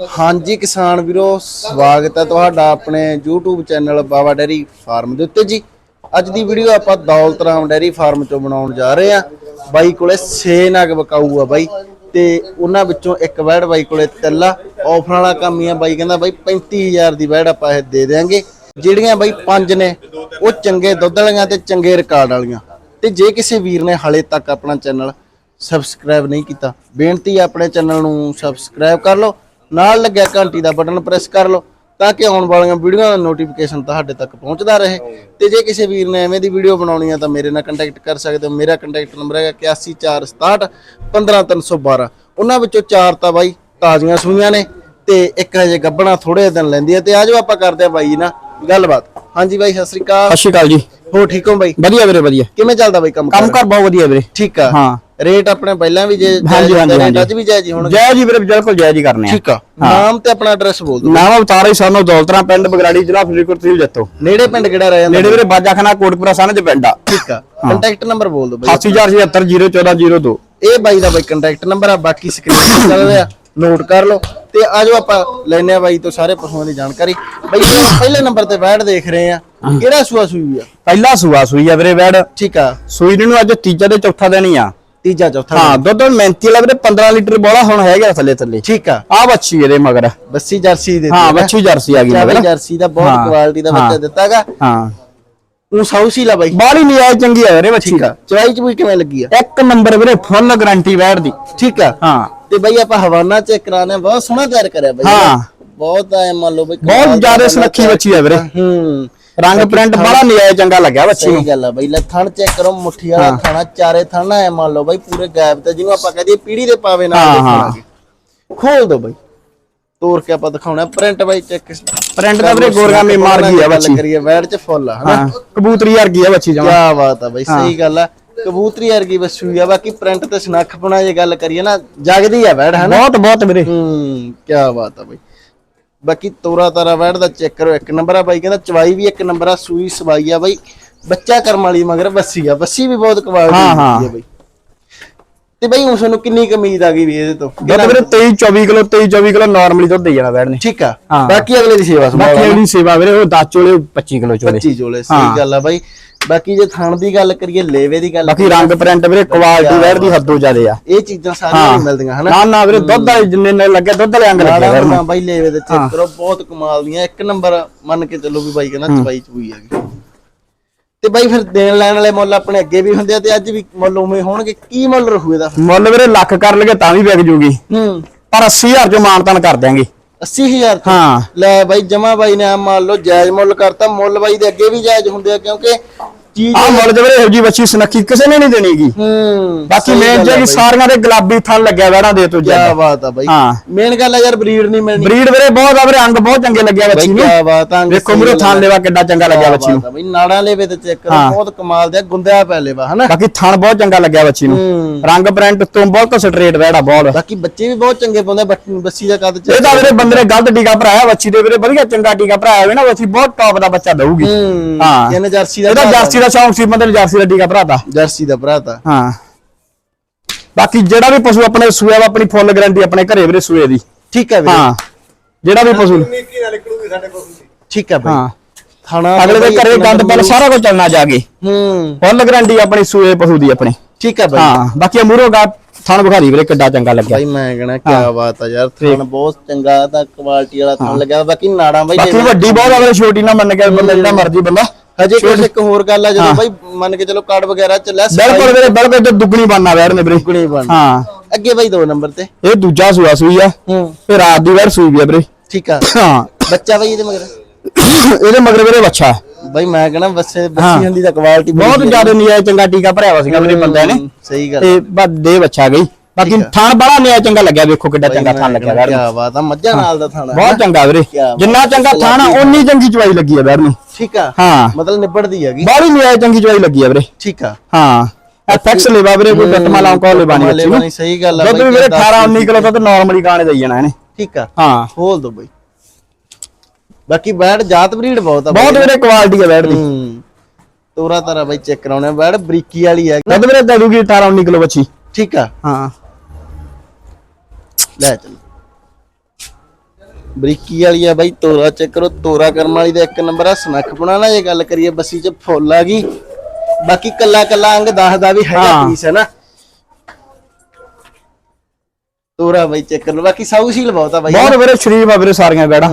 ਹਾਂਜੀ ਕਿਸਾਨ ਵੀਰੋ, ਸਵਾਗਤ ਹੈ ਤੁਹਾਡਾ ਆਪਣੇ YouTube channel Baba dairy farm ਦੇ ਉੱਤੇ ਜੀ। ਅੱਜ ਦੀ ਵੀਡੀਓ ਆਪਾਂ ਦੌਲਤਰਾਮ ਡੈਰੀ ਫਾਰਮ 'ਚੋਂ ਬਣਾਉਣ ਜਾ ਰਹੇ ਆ ਬਾਈ ਕੋਲੇ 6 ਨਗ ਬਕਾਊ ਆ ਬਾਈ ਤੇ ਉਹਨਾਂ ਵਿੱਚੋਂ ਇੱਕ ਵੈੜ ਬਾਈ ਕੋਲੇ ਤਿੱਲਾ ਆਫਰ ਵਾਲਾ ਕੰਮ ਹੀ ਆ ਬਾਈ, ਕਹਿੰਦਾ ਬਾਈ 35000 ਦੀ ਵੈੜ ਆਪਾਂ ਇਹ ਦੇ ਦੇਾਂਗੇ ਜਿਹੜੀਆਂ ਬਾਈ ਪੰਜ ਨੇ, ਉਹ ਚੰਗੇ ਦੁੱਧ ਵਾਲੀਆਂ ਤੇ ਚੰਗੇ ਰਿਕਾਰਡ ਵਾਲੀਆਂ। ਤੇ ਜੇ ਕਿਸੇ ਵੀਰ ਨੇ ਹਾਲੇ ਤੱਕ ਆਪਣਾ ਚੈਨਲ ਸਬਸਕ੍ਰਾਈਬ ਨਹੀਂ ਕੀਤਾ, ਬੇਨਤੀ ਹੈ ਆਪਣੇ ਚੈਨਲ ਨੂੰ ਸਬਸਕ੍ਰਾਈਬ ਕਰ ਲਓ। ਨਾਲ ਲੱਗਿਆ ਘੰਟੀ ਦਾ ਬਟਨ ਪ੍ਰੈਸ ਕਰ ਲਓ ਤਾਂ ਕਿ ਆਉਣ ਵਾਲੀਆਂ ਵੀਡੀਓਆਂ ਦਾ ਨੋਟੀਫਿਕੇਸ਼ਨ ਤੁਹਾਡੇ ਤੱਕ ਪਹੁੰਚਦਾ ਰਹੇ। ਤੇ ਜੇ ਕਿਸੇ ਵੀਰ ਨੇ ਐਵੇਂ ਦੀ ਵੀਡੀਓ ਬਣਾਉਣੀ ਹੈ ਤਾਂ ਮੇਰੇ ਨਾਲ ਕੰਟੈਕਟ ਕਰ ਸਕਦੇ ਹੋ। ਮੇਰਾ ਕੰਟੈਕਟ ਨੰਬਰ ਹੈਗਾ 8146 15312 ਉਹਨਾਂ ਵਿੱਚੋਂ ਚਾਰ ਤਾਂ ਬਾਈ ਤਾਜ਼ੀਆਂ ਸੂਈਆਂ ਨੇ ਤੇ ਇੱਕ ਹਜੇ ਗੱਬਣਾ ਥੋੜੇ ਦਿਨ ਲੈਂਦੀ ਹੈ ਤੇ ਆਜੋ ਆਪਾਂ ਕਰਦੇ ਆ ਬਾਈ ਨਾਲ ਗੱਲਬਾਤ। ਹਾਂਜੀ ਬਾਈ ਸਤਿ ਸ੍ਰੀ ਅਕਾਲ। ਸਤਿ ਸ਼੍ਰੀ ਅਕਾਲ ਜੀ। ਹੋ ਠੀਕ ਹੋ ਬਾਈ? ਵਧੀਆ ਵੀਰੇ ਵਧੀਆ। ਕਿਵੇਂ ਚੱਲਦਾ ਬਾਈ ਕੰਮ ਕੰਮ ਕਰ ਬਹੁਤ ਵਧੀਆ ਵੀਰੇ। ਠੀਕ ਆ। ਹਾਂ। ਰੇਟ ਆਪਣੇ ਪਹਿਲਾਂ ਵੀ ਜੇ ਹਾਂਜੀ ਹਾਂਜੀ ਹਾਂਜੀ। ਅੱਜ ਵੀ ਜਾਇਜ਼ ਹੀ ਹੋਣਗੇ। ਜੈ ਜੀ ਵੀਰੇ ਬਿਲਕੁਲ ਜੈ ਜੀ ਕਰਨੇ ਆ। ਠੀਕ ਆ। ਨਾਮ ਤੇ ਆਪਣਾ ਐਡਰੈਸ ਬੋਲ ਦਿਓ। ਨਾਮ ਅਵਤਾਰ ਹੀ ਸਾਨੂੰ ਦੌਲਤਰਾ ਪਿੰਡ ਬਗਰਾੜੀ ਜ਼ਿਲ੍ਹਾ ਫਰੀਦਕੋਟ ਤਹਿਸੀਲ ਜੱਤੋ ਨੇੜੇ ਪਿੰਡ ਕਿਹੜਾ ਰਹਿ ਜਾਂਦਾ? ਨੇੜੇ ਵੀਰੇ ਬਾਜਾਖਾਨਾ ਕੋਟਪੁਰਾ ਸਾਨੇ ਚ ਪਿੰਡ ਆ। ਠੀਕ ਆ। ਕੰਟੈਕਟ ਨੰਬਰ ਬੋਲ ਦਿਓ ਬਾਈ। 807701402 ਇਹ ਬਾਈ ਦਾ ਬਾਈ ਕੰਟੈਕਟ ਨੰਬਰ ਆ ਬਾਕੀ ਸਕਰੀਨ ਤੇ ਚੱਲ ਰਿਹਾ ਨੋਟ ਕਰ ਲਓ। ਤੇ ਆਜੋ ਆਪਾਂ ਲੈਨੇ ਆ ਬਾਈ ਤੋਂ ਸਾਰੇ ਪਸ਼ੂਆਂ ਦੀ ਜਾਣਕਾਰੀ। ਬਾਈ ਪਹਿਲੇ ਨੰਬਰ ਤੇ ਬੈਠ ਦੇਖ ਰਹੇ ਆ। ਕਿਹੜਾ ਸੂਆ ਸੂਈ ਆ? ਪਹਿਲਾ ਸੂਆ ਸੂਈ ਆ ਵੀਰੇ ਵੈੜ। ਠੀਕ ਆ। ਸੂਈ ਨੂੰ ਅੱਜ ਤੀਜਾ ਤੇ ਚੌਥਾ ਦਿਨ ਹੀ ਆ। ਤੀਜਾ ਚੌਥਾ ਹਾਂ ਦੁੱਧ ਮੈਂਤੀ ਵਾਲਾ ਵੀਰੇ 15 ਲੀਟਰ ਬੋਲਾ ਹੁਣ ਹੈਗਾ ਥੱਲੇ ਥੱਲੇ। ਠੀਕ ਆ। ਆ ਬੱਚੀ ਇਹਦੇ ਮਗਰ। ਬੱਸੀ ਜਰਸੀ ਦੇ ਹਾਂ ਬੱਚੀ ਜਰਸੀ ਆ ਗਈ ਮਗਰ ਜਰਸੀ ਦਾ ਬਹੁਤ ਕੁਆਲਿਟੀ ਦਾ ਬੱਚਾ। ਦਿੱਤਾਗਾ। ਹਾਂ। ਉਹ ਸਾਊਸੀ ਲਾ ਬਾਈ। ਬਾਲੀ ਨਹੀਂ ਆਈ ਚੰਗੀ ਆ ਵੀਰੇ ਬੱਚੀ ਆ। ਚਵਾਈ ਚ ਵੀ ਕਿਵੇਂ ਲੱਗੀ ਆ? ਇੱਕ ਨੰਬਰ ਵੀਰੇ ਫੁੱਲ ਗਾਰੰਟੀ ਵੈੜ ਦੀ। ਠੀਕ ਆ। ਹਾਂ। ਤੇ ਬਾਈ ਆਪਾਂ ਹਵਾਨਾ ਚੈੱਕ ਕਰਾਣੇ ਬਹੁਤ ਸੋਹਣਾ ਤਿਆਰ ਕਰਿਆ ਬਾਈ। ਹਾਂ। ਬਹੁਤ ਐ ਮੰਨ ਲਓ ਬਈ ਬਹੁਤ ਜ਼ਿਆਦਾ ਸੁਨੱਖੀ ਬੱਚੀ ਆ ਵੀਰੇ। ਹੂੰ। ਰੰਗ ਪ੍ਰਿੰਟ ਬੜਾ ਨਿਆਇ ਚੰਗਾ ਲੱਗਿਆ ਬੱਚੀ ਨੂੰ। ਸਹੀ ਗੱਲ ਆ ਬਾਈ ਲੈ ਥਣ ਚੈੱਕ ਕਰੋ ਮੁੱਠੀ ਵਾਲਾ ਥਾਣਾ ਚਾਰੇ ਥਾਣਾ ਐ ਮੰਨ ਲਓ ਬਾਈ ਪੂਰੇ ਗੈਪ ਤੇ ਜਿਹਨੂੰ ਆਪਾਂ ਕਹਦੇ ਪੀੜੀ ਦੇ ਪਾਵੇ ਨਾਲ ਹਾਂ, ਦੇਖਾਂਗੇ ਖੋਲ ਦੋ ਬਾਈ। ਤੋੜ ਕੇ ਆਪਾਂ ਦਿਖਾਉਣਾ ਪ੍ਰਿੰਟ ਬਾਈ ਚੈੱਕ ਪ੍ਰਿੰਟ ਦਾ ਵੀਰੇ ਗੋਰਗਾਮੀ ਮਾਰ ਗਈ ਆ ਬੱਚੀ। ਕਰੀਏ ਵੈੜ ਚ ਫੁੱਲ ਆ ਹਨਾ? ਕਬੂਤਰੀ ਵਰਗੀ ਆ ਬੱਚੀ ਜਮਾ। ਕੀ ਬਾਤ ਆ ਬਾਈ ਸਹੀ ਗੱਲ ਆ। ਕਬੂਤਰੀ ਵਰਗੀ ਬੱਸੂ ਆ ਬਾਕੀ ਪ੍ਰਿੰਟ ਤੇ ਸਨੱਖਪਣਾ ਜੇ ਗੱਲ ਕਰੀਏ ਨਾ ਜਗਦੀ ਆ ਵੈੜ ਹਨਾ? ਬਹੁਤ ਬਹੁਤ ਵੀਰੇ। ਹੂੰ ਕੀ ਬਾਤ ਆ ਬਾਈ। ਬਾਕੀ ਤੋਰਾ ਤਾਰਾ ਵੈੜ ਦਾ ਚੈੱਕ ਕਰੋ ਇੱਕ ਨੰਬਰ ਆ ਬਾਈ ਕਹਿੰਦਾ ਚਵਾਈ ਵੀ ਇੱਕ ਨੰਬਰ ਆ ਸੂਈ ਸਵਾਈ ਆ ਬਾਈ। ਬੱਚਾ ਕਰਮ ਵਾਲੀ ਮਗਰ ਬੱਸੀ ਆ ਬੱਸੀ ਵੀ ਬਹੁਤ ਕੁਆਲਿਟੀ ਦੀ ਹਾਂ। ਆ ਬਾਈ। ਤੇ ਬਾਈ ਉਸ ਨੂੰ ਕਿੰਨੀ ਕੁ ਉਮੀਦ ਆ ਗਈ ਵੀ ਇਹਦੇ ਤੋਂ? ਦੁੱਧ ਵੀਰੇ 23 24 ਕਿਲੋ 23 24 ਕਿਲੋ ਨਾਰਮਲੀ ਦੁੱਧ ਦੇ ਜਾਣਾ ਵੈੜ ਨੇ। ਠੀਕ ਆ। ਬਾਕੀ ਅਗਲੇ ਦੀ ਸੇਵਾ ਸੰਭਾਲ ਬਾਕੀ ਇਹਦੀ ਸੇਵਾ ਵੀਰੇ ਉਹ 10 ਚੋਲੇ 25 ਕਿਲੋ ਚੋਲੇ। 25 ਜੋਲੇ ਸਹੀ ਗੱਲ ਆ ਬਾਈ। ਬਾਕੀ ਜੇ ਥਣ ਦੀ ਗੱਲ ਕਰੀਏ ਲੇਵੇ ਦੀ ਗੱਲ ਬਾਕੀ ਰੰਗ ਪ੍ਰਿੰਟ ਵੀਰੇ ਕੁਆਲਿਟੀ ਵੈੜ ਦੀ ਹੱਦੋਂ ਜ਼ਿਆਦੇ ਆ। ਇਹ ਚੀਜ਼ਾਂ ਸਾਰੀਆਂ ਨਹੀਂ ਮਿਲਦੀਆਂ ਹਨਾ? ਨਾ ਨਾ ਵੀਰੇ ਦੁੱਧ ਵਾਲੇ ਜਿੰਨੇ ਨੇ ਲੱਗੇ ਦੁੱਧ ਵਾਲੇ ਅੰਗ ਲੱਗੇ ਲਾੜਾ ਵੈੜ ਨੂੰ ਨਾ। ਬਾਈ ਲੇਵੇ ਦੇ ਚੈੱਕ ਕਰੋ ਬਹੁਤ ਕਮਾਲ ਦੀਆਂ ਇੱਕ ਨੰਬਰ ਮੰਨ ਕੇ ਚੱਲੋ ਵੀ ਬਾਈ ਕਹਿੰਦਾ ਚਵਾਈ ਚੂਈ ਹੈਗੀ ਤੇ ਬਾਈ ਫਿਰ ਦੇਣ ਲੈਣ ਵਾਲੇ ਮੁੱਲ ਆਪਣੇ ਅੱਗੇ ਵੀ ਹੁੰਦੇ ਆ ਤੇ ਅੱਜ ਵੀ ਮੁੱਲ ਉਵੇਂ ਹੋਣਗੇ ਕੀ ਮੁੱਲ ਰਹੂ ਇਹਦਾ? ਮੁੱਲ ਵੀਰੇ ਲੱਖ ਕਰ ਲਗੇ ਤਾਂ ਵੀ ਵਿਕ ਜੂਗੀ। ਹੂੰ। ਪਰ 80000 ਚੋਂ ਮਾਨਤਾਨ ਕਰ ਦਿਆਂਗੇ। 80000 ਤੋਂ। ਹਾਂ। ਲੈ ਬਾਈ ਜਮਾ ਬਾਈ ਨੇ ਮੰਨ ਲਓ ਜਾਇਜ਼ ਮੁੱਲ ਕਰਤਾ। ਮੁੱਲ ਬਾਈ ਦੇ ਅੱਗੇ ਵੀ ਜਾਇਜ਼ ਹੁੰਦੇ ਆ ਕਿਉਂਕਿ ਚੀਜ਼ ਆ ਮੁੱਲ ਵੀਰੇ ਇਹੋ ਜੀ ਬੱਚੀ ਸੁਨੱਖੀ ਕਿਸੇ ਨੇ ਨਹੀਂ ਦੇਣੀਗੀ। ਹੂੰ ਬਾਕੀ ਮੇਨ ਗੱਲ ਆ ਜੇ ਬਾਈ। ਸਾਰੀਆਂ ਦੇ ਗੁਲਾਬੀ ਥਣ ਲੱਗਿਆ ਵੈੜਾਂ ਦੇ ਤੋਂ ਕੀ ਜ਼ਿਆਦਾ ਬਾਤ ਆ ਬਾਈ। ਹਾਂ। ਮੇਨ ਗੱਲ ਆ ਯਾਰ ਬਰੀਡ ਨਹੀਂ ਮਿਲਣੀ। ਬਰੀਡ ਵੀਰੇ ਬਹੁਤ ਆ ਵੀਰੇ ਅੰਗ ਬਹੁਤ ਚੰਗੇ ਲੱਗਿਆ ਬੱਚੀ ਨੂੰ। ਕੀ ਬਾਤ ਆ ਵੇਖੋ ਮੇਰੇ ਥਣ ਲੈਵਾ ਕਿੱਡਾ ਚੰਗਾ ਲੱਗਿਆ ਬੱਚੀ ਨੂੰ। ਬਈ ਨਾੜਾਂ ਲੈਵੇ ਤੇ ਚੈੱਕ ਕਰੋ। ਬਹੁਤ ਕਮਾਲ ਦੇ ਗੁੰਦਿਆ ਪੈ ਲੈਵਾ ਹਨਾ? ਬਾਕੀ ਥਣ ਬਹੁਤ ਚੰਗਾ ਲੱਗਿਆ ਬੱਚੀ ਨੂੰ। ਰੰਗ ਪ੍ਰਿੰਟ ਤੋਂ ਬਹੁਤ ਸਟ੍ਰੇਟ ਵੈੜਾ ਬਹੁਤ। ਬਾਕੀ ਬੱਚੇ ਵੀ ਬਹੁਤ ਚੰਗੇ ਪਾਉਂਦੇ ਬੱਸੀ ਦਾ ਕੱਦ ਇਹ ਤਾਂ ਵੀਰੇ ਬੰਦੇ ਨੇ ਗਲਤ ਟੀਕਾ ਭਰਾਇਆ ਬੱਚੀ ਦੇ ਵੀਰੇ ਵਧੀਆ ਚੰਗਾ ਟੀਕਾ ਭਰਾਇਆ ਹੋਵੇ ਨਾ ਬੱਚੀ ਬਹੁਤ ਟੌਪ ਦਾ ਬੱਚਾ ਦਊਗੀ। ਹੂੰ। ਇਹਨੇ ਜਰਸੀ ਦਾ ਇਹਦਾ ਜਰਸੀ ਦਾ ਸ਼ੌਂਕ ਸੀ ਬੰਦੇ ਨੇ ਜਰਸੀ ਦਾ ਟੀਕਾ ਭਰਾਤਾ। ਜਰਸੀ ਦਾ ਭਰਾ ਤਾ ਹਾਂ। ਬਾਕੀ ਜਿਹੜਾ ਵੀ ਪਸ਼ੂ ਆਪਣੇ ਸੂਏ ਵਾ ਆਪਣੀ ਫੁੱਲ ਗਾਰੰਟੀ ਆਪਣੇ ਘਰੇ ਵੀਰੇ ਸੂਏ ਦੀ। ਠੀਕ ਹੈ ਵੀਰੇ। ਹਾਂ। ਜਿਹੜਾ ਵੀ ਪਸ਼ੂ। ਠੀਕ ਹੈ ਬਾਈ। ਹਾਂ। ਖਾਣਾ ਅਗਲੇ ਦੇ ਘਰੇ ਗੰਦ ਪਲ ਸਾਰਾ ਕੁਝ ਚੱਲਣਾ ਜਾ ਕੇ। ਹੂੰ। ਫੁੱਲ ਗਾਰੰਟੀ ਆਪਣੀ ਸੂਏ ਪਸ਼ੂ ਦੀ ਆਪਣੇ। ਠੀਕ ਹੈ ਬਾਈ। ਹਾਂ। ਬਾਕੀ ਮੂਰੋ ਗਾ ਥਣ ਵਿਖਾਰੀ ਵੀਰੇ ਕਿੱਡਾ ਚੰਗਾ ਲੱਗਿਆ। ਬਾਈ ਮੈਂ ਕਹਣਾ ਕੀ ਬਾਤ ਆ ਯਾਰ ਥਣ ਬਹੁਤ ਚੰਗਾ ਤਾਂ ਕੁਆਲਿਟੀ ਵਾਲਾ ਥਣ ਲੱਗਿਆ। ਬਾਕੀ ਨਾੜਾਂ ਬਾਈ ਬਾਕੀ ਵੱਡੀ ਬਹੁਤ ਆ ਵੀਰੇ ਛੋਟੀ ਨਾ ਮੰਨ ਕੇ ਬੰਦਾ ਜਿਹੜਾ ਮਰਜ਼ੀ ਬੰਦਾ। ਹਜੇ ਕੁਝ ਇੱਕ ਹੋਰ ਗੱਲ ਆ ਜਦੋਂ ਬਾਈ ਮੰਨ ਕੇ ਚਲੋ ਕਾਰਡ ਵਗੈਰਾ ਚੱਲਿਆ ਬਿਲਕੁਲ ਵੀਰੇ ਬਿਲਕੁਲ ਤੇ ਦੁੱਗਣੀ ਬਣਨਾ ਵੈਰ ਨੇ ਵੀਰੇ। ਗੁਣੀ ਬਣ ਹਾਂ। ਅੱਗੇ ਬਾਈ ਦੋ ਨੰਬਰ ਤੇ। ਇਹ ਦੂਜਾ ਸੂਆ ਸੂਈ ਆ। ਹੂੰ। ਇਹ ਰਾਤ ਦੀ ਵੈਰ ਸੂਈ ਵੀ ਆ ਵੀਰੇ। ਠੀਕ ਆ। ਹਾਂ। ਬੱਚਾ ਬਾਈ ਇਹਦੇ ਮਗਰ? ਇਹਦੇ ਮਗਰ ਵੀਰੇ ਬੱਚਾ। ਬਾਈ ਮੈਂ ਕਹਣਾ ਬੱਸੇ ਬੱਸੀ ਹੁੰਦੀ ਤਾਂ ਕੁਆਲਿਟੀ ਬਹੁਤ ਜ਼ਿਆਦਾ ਨਿਆਇ ਚੰਗਾ ਟੀਕਾ ਭਰਿਆ ਵਾ ਸੀਗਾ ਵੀਰੇ ਬੰਦਿਆਂ ਨੇ। ਸਹੀ ਗੱਲ ਤੇ ਬਸ ਦੇ ਬੱਚਾ ਗਈ। ਬਾਕੀ ਥਣ ਬੜਾ ਨਿਆਇ ਚੰਗਾ ਲੱਗਿਆ ਵੇਖੋ ਕਿੱਡਾ ਚੰਗਾ ਥਣ ਲੱਗਿਆ ਵੈਰ ਨੂੰ ਕੀ ਬਾਤ ਆ ਮੱਝਾਂ ਨਾਲ ਦਾ ਥਾਣਾ ਬਹੁਤ ਚੰਗਾ ਵੀਰੇ। ਜਿੰਨਾ ਚੰਗਾ ਥਣ ਆ ਓਨੀ ਚੰਗੀ ਚਵਾਈ ਲੱਗੀ ਆ ਵੈਰ ਨੂੰ ਠੀਕ ਆ। ਹਾਂ। ਮਤਲਬ ਨਿਬੜਦੀ ਹੈਗੀ। ਬਾਹਲੀ ਨਿਆਇ ਚੰਗੀ ਚਵਾਈ ਲੱਗੀ ਆ ਵੀਰੇ। ਠੀਕ ਆ। ਹਾਂ। ਐਫਐਕਸ ਲੈਵਾ ਵੀਰੇ ਕੋਈ ਡਟਮਾ ਲਾਉਂ ਕਾਲ ਲੈਵਾਨੀ ਨੂੰ। ਨਹੀਂ ਸਹੀ ਗੱਲ ਆ ਵੀ ਵੀਰੇ 18 19 ਕਿਲੋ ਦੁੱਧ ਨਾਰਮਲੀ ਗਾਣੇ ਦੇਈ ਜਾਣਾ ਇਹਨੇ। ਠੀਕ ਆ। ਹਾਂ। ਖੋਲ ਦੋ ਬਾਈ। ਬਾਕੀ ਬੈਡ ਜਾਤ ਬਰੀਡ ਬਹੁਤ ਆ ਬਹੁਤ ਵੀਰੇ ਕੁਆਲਿਟੀ ਆ ਵੈੜ ਦੀ। ਤੋਰਾ ਤਾਰਾ ਬਾਈ ਚੈੱਕ ਕਰਾਉਣੇ ਬੈਡ ਬਰੀਕੀ ਵਾਲੀ ਹੈ ਦੁੱਧ ਵੀਰੇ ਦੇ ਦੂਗੀ 18 19 ਕਿਲੋ ਬੱਚੀ। ਠੀਕ ਆ। ਹਾਂ। ਲੈ ਚੱਲ। ਬਰੀਕੀ ਵਾਲੀ ਆ ਬਾਈ ਤੋਰਾ ਚੈੱਕ ਕਰੋ ਤੋਰਾ ਕਰਮ ਵਾਲੀ ਦਾ ਇੱਕ ਨੰਬਰ ਆ ਸਨੱਖ ਬਣਾਣਾ ਜੇ ਗੱਲ ਕਰੀਏ ਬੱਸੀ ਚ ਫੁੱਲ ਆ ਗਈ। ਬਾਕੀ ਕੱਲਾ ਕੱਲਾ ਅੰਗ ਦੱਸਦਾ ਵੀ ਹੈਗਾ। ਪੀਸ ਹੈ ਨਾ? ਤੋਰਾ ਬਾਈ ਚੈੱਕ ਕਰ ਲਓ ਬਾਕੀ ਸਾਊਸ਼ੀਲ ਬਹੁਤ ਆ ਬਾਈ ਬਹੁਤ ਵੀਰੇ ਸ਼ਰੀਫ ਆ ਵੀਰੇ ਸਾਰੀਆਂ ਬੈੜਾ।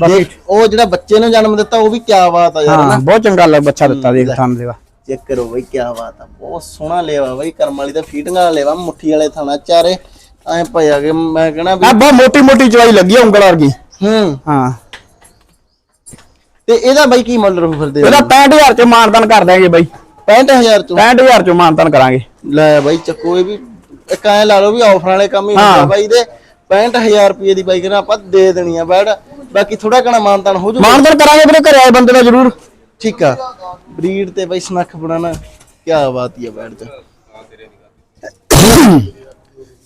ਬਾਕੀ- ਉਹ ਜਿਹੜਾ ਬੱਚੇ ਨੂੰ ਜਨਮ ਦਿੱਤਾ ਉਹ ਵੀ ਕਿਆ ਬਾਤ ਆ ਯਾਰ ਨਾ? ਬਹੁਤ ਚੰਗਾ ਲੱਗ ਬੱਚਾ ਦਿੱਤਾ ਦੇਖ ਥਾਂ ਦੇਵਾ। ਚੈੱਕ ਕਰੋ ਬਾਈ ਕਿਆ ਬਾਤ ਆ ਬਹੁਤ ਸੋਹਣਾ ਲੇਵਾ ਬਾਈ ਕਰਮ ਵਾਲੀ ਦਾ ਫੀਟਿੰਗ ਵਾਲਾ ਲੇਵਾ ਮੁੱਠੀ ਵਾਲੇ ਥਾਣਾ ਚਾਰੇ। ਐ ਪਿਆ ਕਿ ਮੈਂ ਕਹਣਾ ਵੀ ਆ ਬਹੁਤ ਮੋਟੀ ਮੋਟੀ ਚਵਾਈ ਲੱਗੀ ਆ ਉਂਗਲ ਵਰਗੀ। ਹੂੰ। ਹਾਂ। ਤੇ ਇਹਦਾ ਬਾਈ ਕੀ ਮੁੱਲ ਰਹੂ ਫਿਰਦੇ ਇਹਦਾ 65000 ਚ ਮਾਨਦਾਨ ਕਰ ਦਾਂਗੇ ਬਾਈ। 65000 ਚੋਂ? 65000 ਚ ਮਾਨਦਾਨ ਕਰਾਂਗੇ। ਲੈ ਬਾਈ ਚੱਕੋ ਇਹ ਵੀ ਇੱਕ ਐ ਲਾ ਲਓ ਵੀ ਆਫਰ ਵਾਲੇ ਕੰਮ ਹੀ। ਹੁੰਦਾ ਬਾਈ ਦੇ। 65000 ਰੁਪਏ ਦੀ ਬਾਈ ਕਹਿੰਦਾ ਆਪਾਂ ਦੇ ਦੇਣੀ ਆ ਬੈੜ ਬਾਕੀ ਥੋੜਾ ਘਣਾ ਮਾਨਤਾਨ ਹੋ ਜੂ ਮਾਨਦਾਨ ਕਰਾਂਗੇ ਵੀਰੇ ਘਰੇ ਆਏ ਬੰਦੇ ਦਾ ਜ਼ਰੂਰ। ਠੀਕ ਆ। ਬਰੀਡ ਤੇ ਬਾਈ ਸਨੱਖ ਬਣਾਣਾ ਕੀ ਬਾਤ ਹੀ ਆ ਬੈੜ ਚ।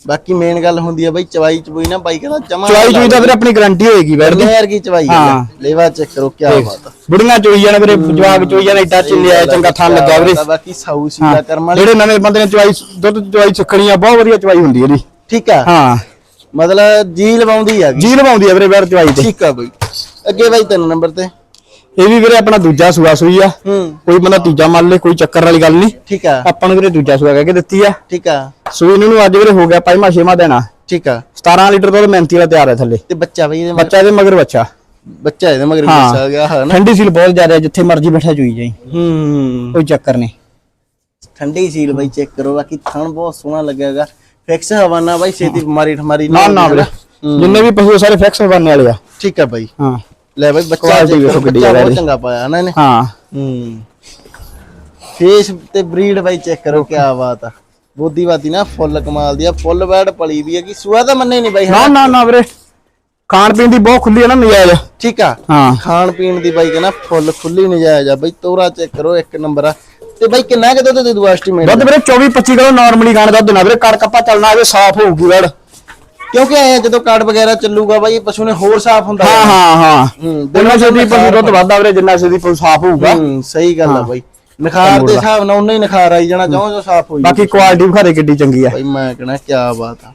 ਬਾਕੀ ਮੇਨ ਗੱਲ ਹੁੰਦੀ ਆ ਬਾਈ ਚਵਾਈ ਚਬੂਈ ਨਾ ਬਾਈ ਕਹਿੰਦਾ ਜਮਾ ਚਵਾਈ ਚੋਈ ਦਾ ਵੀਰੇ ਆਪਣੀ ਗਾਰੰਟੀ ਹੋਏਗੀ ਬੈਠ ਦੀ ਨਹਿਰ ਕੀ ਚਵਾਈ ਆ। ਹਾਂ। ਲੇਵਾ ਚੈੱਕ ਕਰੋ ਕੀ ਬਾਤ ਆ। ਬੁੜੀਆਂ ਚੋਈ ਜਾਣ ਵੀਰੇ ਜਵਾਗ ਚੋਈ ਜਾਣ ਏਡਾ ਚਿੱਲਿਆ ਚੰਗਾ ਥਾਂ ਲੱਗਾ ਵੀਰੇ। ਬਾਕੀ ਸਾਊ ਸੀ ਹਾਂ। ਦਾ ਕਰਮ ਵਾਲੀ। ਜਿਹੜੇ ਨਵੇਂ ਬੰਦੇ ਨੇ ਚਵਾਈ ਦੁੱਧ ਦੀ ਚਵਾਈ ਸਿੱਖਣੀ ਆ ਬਹੁਤ ਵਧੀਆ ਚਵਾਈ ਹੁੰਦੀ ਇਹਦੀ ਠੀਕ ਆ। ਹਾਂ। ਮਤਲਬ ਜੀ ਲਵਾਉਂਦੀ ਆ ਜੀ। ਲਵਾਉਂਦੀ ਆ ਵੀਰੇ ਬੈਠ ਚਵਾਈ ਤੇ। ਠੀਕ ਆ ਬਾਈ। ਅੱਗੇ ਬਾਈ ਤਿੰਨ ਨੰਬਰ ਤੇ। ਇਹ ਵੀ ਵੀਰੇ ਆਪਣਾ ਦੂਜਾ ਸੂਆ ਸੂਈ ਆ। ਕੋਈ ਬੰਦਾ ਤੀਜਾ ਮੰਨ ਲੇ ਕੋਈ ਚੱਕਰ ਵਾਲੀ ਗੱਲ ਨਹੀਂ। ਠੀਕ ਆ। ਆਪਾਂ ਨੂੰ ਵੀਰੇ ਦੂਜਾ ਸੂਆ ਕਹਿ ਕੇ ਦਿੱਤੀ ਆ। ਠੀਕ ਆ। ਸੂਈ ਨੂੰ ਨੂੰ ਅੱਜ ਵੀਰੇ ਹੋ ਗਿਆ ਪੰਜਵਾਂ ਛੇਵਾਂ ਦੇਣਾ। ਠੀਕ ਆ। 17 ਲੀਟਰ ਦੁੱਧ ਮਿਹਨਤੀ ਵਾਲਾ ਤਿਆਰ ਹੈ ਥੱਲੇ। ਤੇ ਬੱਚਾ ਬਈ ਬੱਚਾ ਇਹਦੇ ਮਗਰ ਬੱਚਾ। ਬੱਚਾ ਇਹਦੇ ਮਗਰ। ਬੱਚਾ ਆ ਗਿਆ ਹਾਂ ਠੰਡੀ ਸੀਲ ਬਹੁਤ ਜ਼ਿਆਦਾ ਜਿੱਥੇ ਮਰਜ਼ੀ ਬੈਠਾ ਚੋਈ ਜਾਈ। ਹੂੰ। ਕੋਈ ਚੱਕਰ ਨਹੀਂ। ਠੰਡੀ ਸੀਲ ਬਾਈ ਚੈੱਕ ਕਰੋ ਬਾਕੀ ਥਣ ਬਹੁਤ ਸੋਹਣਾ ਲੱਗੇਗਾ ਫਿਕਸ ਹਵਾਨਾ ਬਾਈ ਛੇਤੀ ਬਿਮਾਰੀ ਠਮਾਰੀ ਨਾ ਨਾ ਵੀਰੇ। ਜਿੰਨੇ ਵੀ ਪਸ਼ੂ ਸਾਰੇ ਫਿਕਸ ਬਣਨੇ ਵਾਲੇ ਆ। ਠੀਕ ਆ ਬਾਈ। ਹਾਂ। ਲੈ ਬਾਈ ਬੱਚਾ Quality ਵੇਖੋ ਕਿੱਡੀ ਬੱਚਾ ਬਹੁਤ ਇਹਦੀ। ਚੰਗਾ ਪਾਇਆ ਨਾ ਇਹਨੇ? ਹਾਂ। ਹੂੰ। ਫੇਸ ਤੇ ਬਰੀਡ ਬਾਈ ਚੈੱਕ ਕਰੋ ਕੀ ਬਾਤ ਆ। ਬੋਦੀ ਬਾਤੀ ਨਾ ਫੁੱਲ ਕਮਾਲ ਦੀ ਆ ਫੁੱਲ ਬੈਡ ਪਲੀ ਵੀ ਹੈਗੀ। ਸੂਆ ਤਾਂ ਮੰਨੇ ਨਹੀਂ ਬਾਈ ਨਾ ਨਾ ਨਾ ਵੀਰੇ। ਖਾਣ ਪੀਣ ਦੀ ਬਹੁਤ ਖੁੱਲੀ ਹੈ ਨਾ ਨਜਾਇਜ਼। ਠੀਕ ਆ। ਹਾਂ। ਖਾਣ ਪੀਣ ਦੀ ਬਾਈ ਕਹਿੰਦਾ ਫੁੱਲ ਖੁੱਲੀ ਨਜਾਇਜ਼ ਆ। ਬਾਈ ਤੋਰਾ ਚੈੱਕ ਕਰੋ ਇੱਕ ਨੰਬਰ ਆ। ਤੇ ਬਾਈ ਕਿੰਨਾ ਕਿ ਦੁੱਧ ਦੇ ਦੂ ਐਸਟੀਮੇਟ ਦੁੱਧ ਵੀਰੇ 24 25 ਕਿਲੋ ਨਾਰਮਲੀ ਖਾਣ ਦਾ ਦੁੱਧ ਨਾ ਵੀਰੇ। ਕੜ ਕੱਪਾ ਚੱਲਣਾ ਇਹ ਸਾਫ਼ ਹੋਊਗੀ ਵੜ। ਕਿਉਂਕਿ ਐ ਜਦੋਂ ਕਾਰਡ ਵਗੈਰਾ ਚੱਲੂਗਾ ਬਾਈ ਪਸ਼ੂ ਨੇ ਹੋਰ ਸਾਫ਼ ਹੁੰਦਾ ਹਾਂ ਹਾਂ ਹਾਂ। ਹੂੰ ਜਿੰਨਾ ਛੇਤੀ ਪਸ਼ੂ ਦੁੱਧ ਵੱਧਦਾ ਵੀਰੇ ਜਿੰਨਾ ਛੇਤੀ ਪਸ਼ੂ ਸਾਫ਼ ਹੋਊਗਾ। ਹੂੰ ਸਹੀ ਗੱਲ ਆ ਬਾਈ। ਨਖਾਰ ਦੇ ਹਿਸਾਬ ਨਾਲ ਉਹਨਾਂ ਹੀ ਨਖਾਰ ਆਈ ਜਾਣਾ ਚਾਹੋ ਜੋ ਸਾਫ਼ ਹੋਈ ਬਾਕੀ ਕੁਆਲਿਟੀ ਵਿਖਾਰੇ ਕਿੱਡੀ ਚੰਗੀ ਆ। ਬਾਈ ਮੈਂ ਕਹਣਾ ਕੀ ਬਾਤ ਆ।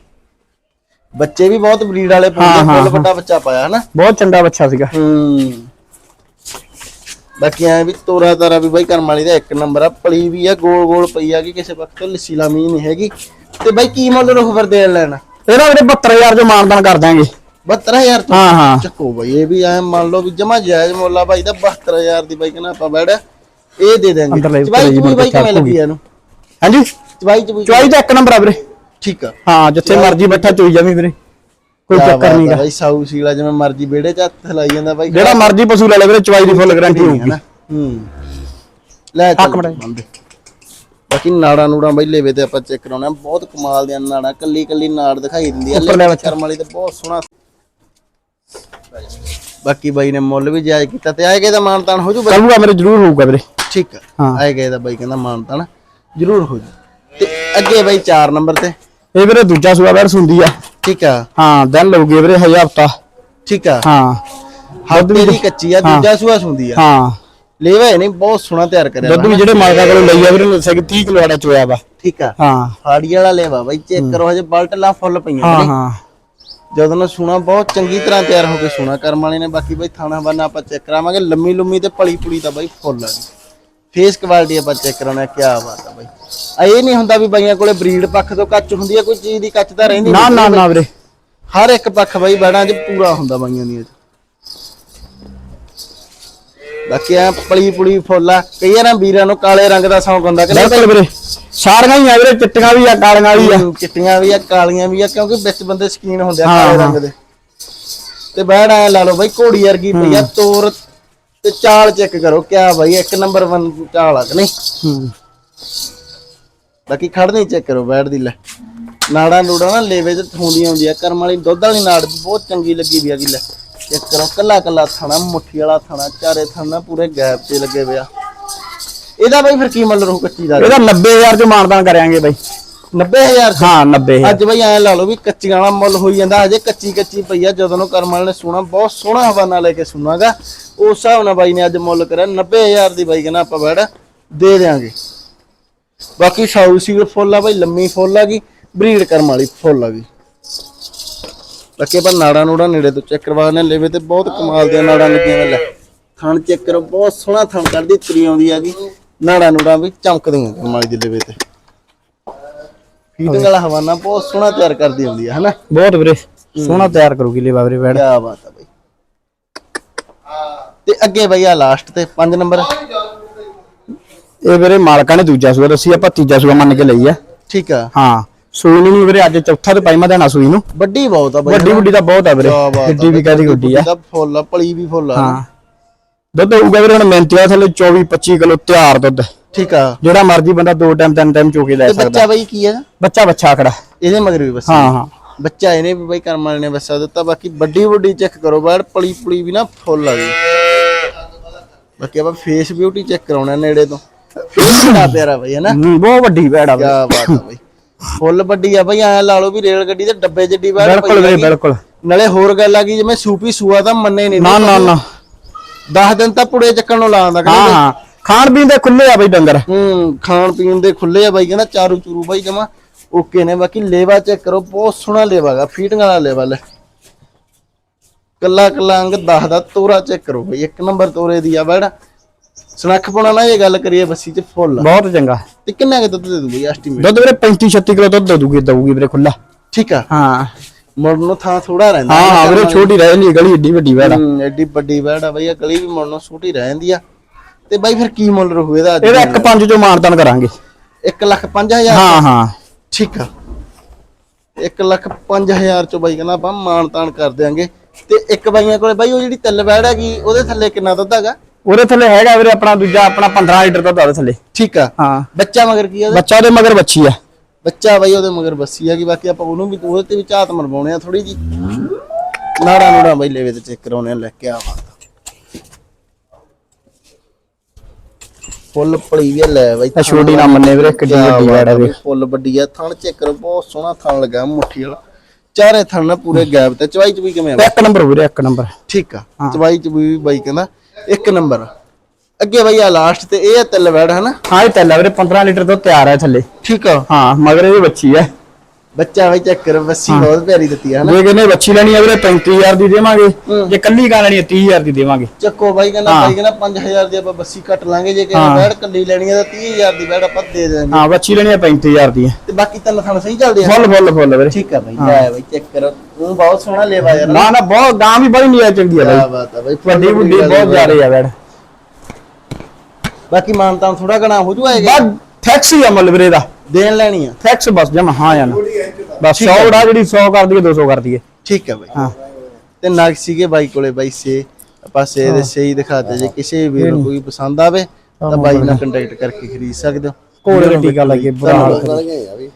ਬੱਚੇ ਵੀ ਬਹੁਤ ਬਰੀਡ ਵਾਲੇ ਹਾਂ, ਫੁੱਲ ਵੱਡਾ ਬੱਚਾ ਪਾਇਆ ਹਨਾ? ਬਹੁਤ ਚੰਗਾ ਬੱਚਾ ਸੀਗਾ। ਹੂੰ। ਬਾਕੀ ਐ ਵੀ ਤੋਰਾ ਤਾਰਾ ਵੀ ਬਾਈ ਕਰਮ ਵਾਲੀ ਦਾ ਇੱਕ ਨੰਬਰ ਆ। ਪਲੀ ਵੀ ਆ ਗੋਲ ਗੋਲ ਪਈ ਆ ਕਿ ਕਿਸੇ ਵਕਤ ਲੱਸੀ ਲਾਮੀ ਨਹੀਂ ਹੈਗੀ। ਤੇ ਬਾਈ ਕੀ ਮੁੱਲ ਰੁਖ ਫਿਰ ਦੇਣ ਲੈਣਾ? ਇਹਦਾ ਵੀਰੇ 72000 ਜੋ ਮਾਨਦਾਨ ਕਰ ਦਾਂਗੇ 72000 ਤੋਂ ਹਾਂ ਹਾਂ। ਚੱਕੋ ਬਾਈ ਇਹ ਵੀ ਐ ਮੰਨ ਲਓ ਵੀ ਜਮਾ ਜਾਇਜ਼ ਮੁੱਲ ਬਾਈ ਦਾ 72000 ਦੀ ਬਾਈ ਕਹਿੰਦਾ ਆਪਾਂ ਬੈੜ ਇਹ ਦੇ ਦਾਂਗੇ ਚਵਾਈ ਚਬੂਈ ਬਾਈ ਕਿਵੇਂ ਲੱਗੀ ਇਹਨੂੰ? ਹਾਂਜੀ? ਚਵਾਈ ਚਬੂਈ ਚੁਆਈ ਤਾਂ ਇੱਕ ਨੰਬਰ ਆ ਵੀਰੇ। ਠੀਕ ਆ। ਹਾਂ ਜਿੱਥੇ ਮਰਜ਼ੀ ਬੈਠਾ ਚੋਈ ਜਾਵੀਂ ਵੀਰੇ। ਕੋਈ ਚੱਕਰ ਨਹੀਂਗਾ ਬਾਈ ਸਾਊ ਸੀਲਾ ਜਿਵੇਂ ਮਰਜ਼ੀ ਵਿਹੜੇ 'ਚ ਹੱਥ ਲਾਈ ਜਾਂਦਾ ਬਾਈ। ਜਿਹੜਾ ਮਰਜ਼ੀ ਪਸ਼ੂ ਲੈ ਲੈ ਵੀਰੇ ਚੁਆਈ ਦੀ ਫੁੱਲ ਗਾਰੰਟੀ ਹੋਊਗੀ। ਹੂੰ। ਲੈ ਚੱਲ। ਬੰਦੇ। ਬਾਕੀ ਨਾੜਾਂ ਨੂੜਾਂ ਬਈ ਲੇਵੇ ਤੇ ਆਪਾਂ ਚੈੱਕ ਕਰਾਉਣਾ। ਬਹੁਤ ਕਮਾਲ ਦੀਆਂ ਨਾੜਾਂ ਕੱਲੀ ਕੱਲੀ ਨਾੜ ਦਿਖਾਈ ਦਿੰਦੀ ਆ। ਲੈ। ਕਰਮ ਵਾਲੀ ਤੇ ਬਹੁਤ ਸੋਹਣਾ। ਬਾਕੀ ਬਾਈ ਨੇ ਮੁੱਲ ਵੀ ਜਾਇਜ਼ ਕੀਤਾ ਤੇ ਆਏ ਗਏ ਦਾ ਮਾਨਤਾਨ ਹੋ ਜੂ ਬਾਈ? ਕਰੂਗਾ ਮੇਰੇ ਜ਼ਰੂਰ ਹੋਊਗਾ ਵੀਰੇ। ਠੀਕ ਆ। ਆਏ ਗਏ ਦਾ ਬਾਈ ਕਹਿੰਦਾ ਮਾਨਤਾਨ ਜ਼ਰੂਰ ਹੋ ਜੂ। ਤੇ ਅੱਗੇ ਬਾਈ 4 ਨੰਬਰ ਤੇ। ਇਹ ਵੀਰੇ ਦੂਜਾ ਸੂਆ ਵੈਰ ਹੁੰਦੀ ਆ। ਠੀਕ ਆ। ਹਾਂ ਦਿਨ ਲਊਗੇ ਵੀਰੇ ਹਜ਼ਾਰ ਹਫਤਾ। ਠੀਕ ਆ। ਹਾਂ। ਹਫ਼ਤੇ ਦੀ ਕੱਚੀ ਆ ਦੂਜਾ ਸੂਆ ਸੁੰਦੀ ਆ। ਹਾਂ। ਲੇਵਾ ਇਹਨੇ ਬਹੁਤ ਸੋਹਣਾ ਤਿਆਰ ਕਰਿਆ ਦੁੱਧ ਵੀ ਜਿਹੜੇ ਮਾਲਕਾਂ ਕੋਲੋਂ ਲਈ ਆ ਵੀਰੇ ਨੇ ਦੱਸਿਆ ਕਿ 30 ਕਿਲੋ ਆੜਾ ਚੋਇਆ ਵਾ। ਠੀਕ ਆ। ਹਾਂ। ਫਾੜੀ ਵਾਲਾ ਲੇਵਾ ਬਾਈ ਚੈੱਕ ਕਰੋ ਹਜੇ ਬਲਟਲਾਂ ਫੁੱਲ ਪਈਆਂ ਹਾਂ ਹਾਂ। ਜਦੋਂ ਨਾ ਸੁਣਾ ਬਹੁਤ ਚੰਗੀ ਤਰ੍ਹਾਂ ਤਿਆਰ ਹੋ ਕੇ ਸੁਣਾ। ਕਰਮ ਵਾਲੇ ਨੇ ਬਾਕੀ ਬਾਈ ਥਾਣਾ ਬੰਨਾ ਆਪਾਂ ਚੈੱਕ ਕਰਾਵਾਂਗੇ। ਲੰਮੀ ਲੰਮੀ ਤੇ ਪਲੀ ਪੁਲੀ ਤਾਂ ਬਾਈ ਫੁੱਲ ਆ। ਫੇਸ ਕੁਆਲਿਟੀ ਆਪਾਂ ਚੈੱਕ ਕਰਾਉਣਾ ਕੀ ਬਾਤ ਆ ਬਾਈ। ਆ ਇਹ ਨਹੀਂ ਹੁੰਦਾ ਵੀ ਬਾਈਆਂ ਕੋਲੇ ਬਰੀਡ ਪੱਖ ਤੋਂ ਕੱਚ ਹੁੰਦੀ ਆ ਕੋਈ ਚੀਜ਼ ਦੀ ਕੱਚ ਤਾਂ ਰਹਿੰਦੀ ਨਾ ਨਹੀਂ ਨਾ ਨਾ ਵੀਰੇ। ਹਰ ਇੱਕ ਪੱਖ ਬਾਈ ਬੈੜਾਂ 'ਚ ਪੂਰਾ ਹੁੰਦਾ ਬਾਈਆਂ ਦੀਆਂ। 'ਚ ਬਾਕੀ ਆ ਪਲੀ ਪੁਲੀ ਫੁੱਲ ਆ। ਕਈ ਵਾਰਾਂ ਵੀਰਾਂ ਨੂੰ ਕਾਲੇ ਰੰਗ ਦਾ ਸ਼ੌਂਕ ਹੁੰਦਾ ਕਿ ਬਿਲਕੁਲ ਵੀਰੇ। ਸਾਰੀਆਂ ਹੀ ਆ ਵੀਰੇ ਚਿੱਟੀਆਂ ਵੀ ਆ ਕਾਲੀਆਂ ਵੀ ਆ। ਚਿੱਟੀਆਂ ਵੀ ਆ ਕਾਲੀਆਂ ਵੀ ਆ ਕਿਉਂਕਿ ਵਿੱਚ ਬੰਦੇ ਸਕੀਨ ਹੁੰਦੇ ਆ ਕਾਲੇ। ਰੰਗ ਦੇ। ਤੇ ਬੈੜ ਐ ਲਾ ਲਓ ਬਾਈ ਘੋੜੀ ਵਰਗੀ ਪਈ ਆ ਤੋਰ ਤੇ ਚਾਲ ਚੈੱਕ ਕਰੋ ਕਿਆ ਬਾਈ ਇੱਕ ਨੰਬਰ 1 ਚਾਲ ਆ ਕਿ ਨਹੀਂ? ਹੂੰ। ਬਾਕੀ ਖੜਨੀ ਚੈੱਕ ਕਰੋ ਬੈੜ ਦੀ ਲੈ। ਨਾੜਾਂ ਨੂੜਾਂ ਨਾ ਲੇਵੇ ਚ ਹੁੰਦੀਆਂ ਹੁੰਦੀਆਂ ਕਰਮ ਵਾਲੀ ਦੁੱਧ ਵਾਲੀ ਨਾੜ ਬਹੁਤ ਚੰਗੀ ਲੱਗੀ ਵੀ ਆ ਲੈ। ਚੈੱਕ ਕਰੋ ਕੱਲਾ ਕੱਲਾ ਥਣਾ ਮੁੱਠੀ ਵਾਲਾ ਥਣਾ ਚਾਰੇ ਥਣਾ ਪੂਰੇ ਗੈਪ ਤੇ ਲੱਗੇ ਪਿਆ ਇਹਦਾ ਬਾਈ ਫਿਰ ਕੀ ਮੁੱਲ ਰਹੂ ਕੱਚੀ ਦਾ? ਇਹਦਾ 90000 ਜੋ ਮਾਨਦਾਨ ਕਰਾਂਗੇ ਬਾਈ। 90000 ਹਾਂ 90000 ਅੱਜ ਬਈ ਐ ਲਾ ਲਓ ਵੀ ਕੱਚੀਆਂ ਵਾਲਾ ਮੁੱਲ ਹੋਈ ਜਾਂਦਾ ਅਜੇ ਕੱਚੀ ਕੱਚੀ ਪਈ ਆ ਜਦੋਂ ਨੂੰ ਕਰਮ ਵਾਲੇ ਨੇ ਸੁਣਾ ਬਹੁਤ ਸੋਹਣਾ ਹਵਾਨਾ ਲੈ ਕੇ ਸੁਣਾਗਾ। ਉਸ ਹਿਸਾਬ ਨਾਲ ਬਾਈ ਨੇ ਅੱਜ ਮੁੱਲ ਕਰਿਆ 90000 ਦੀ ਬਾਈ ਕਹਿੰਦਾ ਆਪਾਂ ਬੈੜ ਦੇ ਦੇਾਂਗੇ ਬਾਕੀ ਸਾਊ ਸੀਲ ਫੁੱਲ ਆ ਬਾਈ ਲੰਮੀ ਫੁੱਲ ਆ ਗਈ ਬਰੀਡ ਕਰਮ ਵਾਲੀ ਫੁੱਲ ਆ ਗਈ। ਬਾਕੀ ਆਪਾਂ ਨਾੜਾਂ ਨੂੜਾਂ ਨੇੜੇ ਤੋਂ ਚੈੱਕ ਕਰਵਾਉਣੇ ਲੇਵੇ ਤੇ ਬਹੁਤ ਕਮਾਲ ਦੀਆਂ ਨਾੜਾਂ ਲੱਗੀਆਂ ਵੇ ਲੈ। ਥਣ ਚੈੱਕ ਕਰੋ ਬਹੁਤ ਸੋਹਣਾ ਥਣ ਕਰਦੀ ਤਰੀ ਆਉਂਦੀ ਹੈਗੀ ਨਾੜਾਂ ਨੂੜਾਂ ਵੀ ਚਮਕਦੀਆਂ ਕਮਾਲ ਦੀ ਲੇਵੇ ਤੇ। ਫੀਡਿੰਗ ਵਾਲਾ ਹਵਾਨਾ ਬਹੁਤ ਸੋਹਣਾ ਤਿਆਰ ਕਰਦੀ ਹੁੰਦੀ ਹੈ ਹਨਾ? ਬਹੁਤ ਵੀਰੇ ਸੋਹਣਾ ਤਿਆਰ ਕਰੂਗੀ ਲੇਵਾ ਵੀਰੇ ਵੈੜ ਕੀ ਬਾਤ ਹੈ ਬਈ। ਤੇ ਅੱਗੇ ਬਈ ਆ ਲਾਸਟ ਤੇ 5 ਨੰਬਰ। ਇਹ ਵੀਰੇ ਮਾਲਕਾਂ ਨੇ ਦੂਜਾ ਸੂਆ ਦੱਸੀ ਆਪਾਂ ਤੀਜਾ ਸੂਆ ਮੰਨ ਕੇ ਲਈ ਆ ਠੀਕ ਆ। ਹਾਂ। ਸੂਈ ਨੂੰ ਵੀਰੇ ਅੱਜ ਚੌਥਾ ਤੇ ਪੰਜਵਾਂ ਦੇਣਾ ਸੂਈ ਨੂੰ। ਵੱਡੀ ਬਹੁਤ ਆ ਬਈ ਵੱਡੀ ਵੱਡੀ ਤਾਂ ਬਹੁਤ ਆ ਵੀਰੇ। ਕਿਆ ਬਾਤ ਆ ਵੱਡੀ ਵੀ ਕਾਦੀ ਵੱਡੀ ਆ। ਦਾ ਫੁੱਲ ਆ ਪਲੀ ਵੀ ਫੁੱਲ ਆ ਹਾਂ। ਦੁੱਧ ਹੋਊਗਾ ਵੀਰੇ ਹੁਣ ਮਿਹਨਤੀ ਆ ਥੱਲੇ 24 25 ਕਿਲੋ ਤਿਆਰ ਦੁੱਧ। ਠੀਕ ਆ। ਜਿਹੜਾ ਮਰਜ਼ੀ ਬੰਦਾ ਦੋ ਟਾਈਮ ਤਿੰਨ ਟਾਈਮ ਚੋ ਕੇ ਲੈ ਤੇ ਸਕਦਾ। ਬੱਚਾ ਬਈ ਕੀ ਆ? ਬੱਚਾ ਬੱਚਾ ਖੜਾ। ਇਹਦੇ ਮਗਰ ਵੀ ਬਸ ਹਾਂ ਹਾਂ। ਬੱਚਾ ਇਹਨੇ ਵੀ ਬਈ ਕਰਮ ਵਾਲੇ ਨੇ ਵਸਾ ਦਿੱਤਾ ਬਾਕੀ ਵੱਡੀ ਵੱਡੀ ਚੈੱਕ ਕਰੋ ਬਾਹਰ ਪਲੀ ਪੁਲੀ ਵੀ ਨਾ ਫੁੱਲ ਆ ਗਈ ਬਾਕੀ ਆਪਾਂ ਫੇਸ ਬਿਊਟੀ ਚੈੱਕ ਕਰਾਉਣਾ ਨੇੜੇ ਤੋਂ। ਫੇਸ ਬੜਾ ਪਿਆਰਾ ਬਈ ਹੈ ਨਾ ਹੂੰ, ਬਹੁਤ ਵੱਡੀ ਆ ਕੀ ਵੀਰੇ ਬਾਤ ਆ ਬਈ। ਫੁੱਲ ਵੱਡੀ ਆ ਬਈ ਐ ਲਾ ਲਓ ਵੀ ਰੇਲ ਗੱਡੀ ਦੇ ਡੱਬੇ ਜਿੱਡੀ ਬਾਹਰ ਬਿਲਕੁਲ ਵੀਰੇ ਬਿਲਕੁਲ। ਨਾਲੇ ਹੋਰ ਗੱਲ ਆ ਗਈ ਜਿਵੇਂ ਸੂਪੀ ਸੂਆ ਤਾਂ ਮੰਨੇ ਨਹੀਂ ਨਾ ਨਾ ਨਾ 10 ਦਿਨ ਤਾਂ ਪੁੜੇ ਚੱਕਣ ਨੂੰ ਲਾਉਂਦਾ ਹਾਂ ਹਾਂ। ਖਾਣ ਪੀਣ ਦੇ ਖੁੱਲੇ ਆ ਬਈ ਡੰਗਰ। ਹੂੰ ਖਾਣ ਪੀਣ ਦੇ ਖੁੱਲੇ ਆ ਬਾਈ ਕਹਿੰਦਾ ਚਾਰੂ ਚੂਰੂ ਬਾਈ ਜਮਾ। ਓਕੇ ਨੇ ਬਾਕੀ ਲੇਵਾ ਚੈੱਕ ਕਰੋ ਬਹੁਤ ਸੋਹਣਾ ਲੇਵਾ ਗਾ ਫੀਟਿੰਗ ਵਾਲਾ ਲੇਵਾ ਲੈ। ਕੱਲਾ ਕੱਲਾ ਅੰਗ 10 ਦਾ ਤੋਰਾ ਚੈੱਕ ਕਰੋ ਬਾਈ ਇੱਕ ਨੰਬਰ ਤੋਰੇ ਦੀ ਆ ਬੈੜ ਸਨੱਖ ਪਾਉਣਾ ਨਾ ਇਹ ਗੱਲ ਕਰੀਏ ਬੱਸੀ ਚ ਫੁੱਲ। ਬਹੁਤ ਚੰਗਾ। ਤੇ ਕਿੰਨਾ ਕੁ ਦੁੱਧ ਦੇ ਦੂ ਬਾਈ ਐਸਟੀਮੇਟ ਦੁੱਧ ਵੀਰੇ 35 36 ਕਿਲੋ ਦੁੱਧ ਦੇ ਦੂਗੀ ਦਊਗੀ ਵੀਰੇ ਖੁੱਲਾ ਠੀਕ ਆ। ਹਾਂ। ਮੁੜ ਨੂੰ ਥਾਂ ਥੋੜਾ ਰਹਿੰਦਾ। ਹਾਂ ਹਾਂ ਵੀਰੇ ਛੋਟੀ ਰਹਿ ਨਹੀਂ ਗਲੀ ਏਡੀ ਵੱਡੀ ਵੈੜ ਆ। ਐਡੀ ਵੱਡੀ ਬੈੜ ਆ ਬਾਈ ਗਲੀ ਵੀ ਮੁੜ ਨੂੰ ਛੋਟੀ ਰਹਿ ਜਾਂਦੀ ਆ। ਤੇ ਬਾਈ ਫਿਰ ਕੀ ਮੁੱਲ ਰਹੂ ਇਹਦਾ ਇਹਦਾ ਇੱਕ ਪੰਜ ਚੋਂ ਮਾਨਤਨ ਕਰਾਂਗੇ। 1 ਲੱਖ 5000 ਹਾਂ ਹਾਂ। ਠੀਕ ਆ। 1 ਲੱਖ 5000 ਚੋਂ ਬਾਈ ਕਹਿੰਦਾ ਆਪਾਂ ਮਾਣ ਤਾਣ ਕਰ ਦਿਆਂਗੇ। ਤੇ ਇੱਕ ਬਾਈਆਂ ਕੋਲੇ ਬਾਈ ਉਹ ਜਿਹੜੀ ਤਿੱਲ ਬੈੜ ਹੈਗੀ ਉਹਦੇ ਥੱਲੇ ਕਿੰਨਾ ਦੁੱਧ ਹੈਗਾ? ਉਹਦੇ ਥੱਲੇ ਹੈਗਾ ਵੀਰੇ ਆਪਣਾ ਦੂਜਾ ਆਪਣਾ 15 ਲੀਟਰ ਦੁੱਧ ਉਹਦੇ ਥੱਲੇ। ਠੀਕ ਆ। ਹਾਂ। ਬੱਚਾ ਮਗਰ ਕੀ ਆ? ਬੱਚਾ ਉਹਦੇ ਮਗਰ ਬੱਚੀ ਆ। ਬੱਚਾ ਬਾਈ ਉਹਦੇ ਮਗਰ ਬੱਸੀ ਹੈਗੀ ਬਾਕੀ ਆਪਾਂ ਉਹਨੂੰ ਵੀ ਉਹਦੇ ਤੇ ਵੀ ਝਾਤ ਮਰਵਾਉਣੇ ਆ ਥੋੜੀ ਜੀ ਨਾੜਾ ਨੂੜਾ ਬਾਈ ਲੈਵੇ ਤੇ ਚੈੱਕ ਕਰਾਉਣੇ ਆ ਲੈ ਕੇ ਆ ਬਾਤ ਫੁੱਲ ਪੜੀ ਵੀ ਆ, ਲੈ ਬਾਈ ਇਹ ਛੋਟੀ ਨਾ ਮੰਨੇ ਵੀਰੇ ਕਿੱਡੀ ਵੱਡੀ ਵੈੜ ਆ ਆ ਬਈ, ਫੁੱਲ ਵੱਡੀ ਆ ਥਣ ਚੈੱਕ ਕਰੋ ਬਹੁਤ ਸੋਹਣਾ ਥਣ ਲੱਗਾ ਮੁੱਠੀ ਵਾਲਾ। ਚਾਰੇ ਥਣ ਨਾ ਪੂਰੇ ਗੈਪ ਤੇ ਚਵਾਈ ਚ ਵੀ ਕਿਵੇਂ ਆ? ਤੇ ਇੱਕ ਨੰਬਰ ਵੀਰੇ ਇੱਕ ਨੰਬਰ। ਠੀਕ ਆ ਚਵਾਈ ਚ ਵੀ ਬਾਈ ਕਹਿੰਦਾ ਇੱਕ ਨੰਬਰ। ਅੱਗੇ ਬਾਈ ਆ ਲਾਸਟ ਤੇ ਇਹ ਤਿੱਲ ਵੈੜ ਹਨਾ? ਹਾਂ ਇਹ ਤੈਲਾ ਵੀਰੇ 15 ਲੀਟਰ ਦੁੱਧ ਤਿਆਰ ਹੈ ਥੱਲੇ। ਠੀਕ ਆ। ਹਾਂ ਮਗਰ ਇਹਦੀ ਬੱਚੀ ਆ। ਬੱਚਾ ਬਾਈ ਚੈੱਕ ਕਰ ਬੱਸੀ ਬਹੁਤ ਪਿਆਰੀ ਦਿੱਤੀ ਆ ਹਨਾ? ਜੇ ਕਿਨੇ ਬੱਚੀ ਲੈਣੀ ਆ ਵੀਰੇ 35000 ਦੀ ਦੇਵਾਂਗੇ। ਜੇ ਕੱਲੀ ਗਾਂ ਲੈਣੀ ਆ 30000 ਦੀ ਦੇਵਾਂਗੇ। ਚੱਕੋ ਬਾਈ ਕਹਿੰਦਾ ਬਾਈ ਕਹਿੰਦਾ 5000 ਦੀ ਆਪਾਂ ਬੱਸੀ ਕੱਟ ਲਾਂਗੇ ਜੇ ਕਿਸੇ ਵੈੜ ਕੱਲੀ ਲੈਣੀ ਆ ਤਾਂ 30000 ਦੀ ਵੈੜ ਆਪਾਂ ਦੇ ਦੇਵਾਂਗੇ। ਹਾਂ ਬੱਚੀ ਲੈਣੀ ਆ 35000 ਦੀ ਤੇ ਬਾਕੀ ਤਿੰਨ ਥਣ ਸਹੀ ਚੱਲਦੇ ਆ। ਫੁੱਲ ਫੁੱਲ ਫੁੱਲ ਵੀਰੇ। ਠੀਕ ਆ ਬਾਈ ਲੈ ਬਾਈ ਚੈੱਕ ਕਰੋ। ਉਹ ਬਹੁਤ ਸੋਹਣਾ ਲੇਵਾ ਯਾਰ। ਨਾ ਨਾ ਬਹੁਤ ਗਾਂ ਵੀ ਬੜੀ ਨਹੀਂ ਆ ਚੰਗੀ ਆ ਬਾਈ। ਬਾਤ ਆ ਬਾਈ ਵੱਡੀ ਵੱਡੀ ਬਹੁਤ ਜ਼ਿਆਦੇ ਆ ਵੈੜ ਬਾਕੀ ਮਾਨਤਾਨ ਥੋੜਾ ਘਣਾ ਹੋ ਜੂ ਆਏਗਾ ਬਸ ਟੈਕਸ ਹੀ ਆ ਮੁੱਲ ਵੀਰੇ ਦਾ। ਦੇਣ ਲੈਣੀ ਆ। ਟੈਕਸ ਬਸ ਜਮਾ ਹਾਂ ਜਾਂ ਨਾ। ਬਸ 100 ਉਡਾ ਜਿਹੜੀ 100 ਕਰ ਦਈਏ 200 ਕਰ ਦਈਏ। ਠੀਕ ਆ ਬਾਈ। ਹਾਂ। ਤੇ ਨਗ ਸੀਗੇ ਬਾਈ ਕੋਲੇ ਬਾਈ ਸੇ ਆਪਾਂ ਸੇ ਦੇ ਸੇ ਹੀ ਦਿਖਾਤੇ। ਜੇ ਕਿਸੇ ਵੀਰ ਨੂੰ ਕੋਈ ਪਸੰਦ ਆਵੇ ਤਾਂ ਬਾਈ ਨਾਲ ਕੰਟੈਕਟ ਕਰਕੇ ਖਰੀਦ ਸਕਦੇ ਹੋ। ਕੋਲੇ ਦਾ ਟੀਕਾ ਲਾਈਏ ਬੁਰਾ ਹਾਲ ਧੰਨਵਾਦ।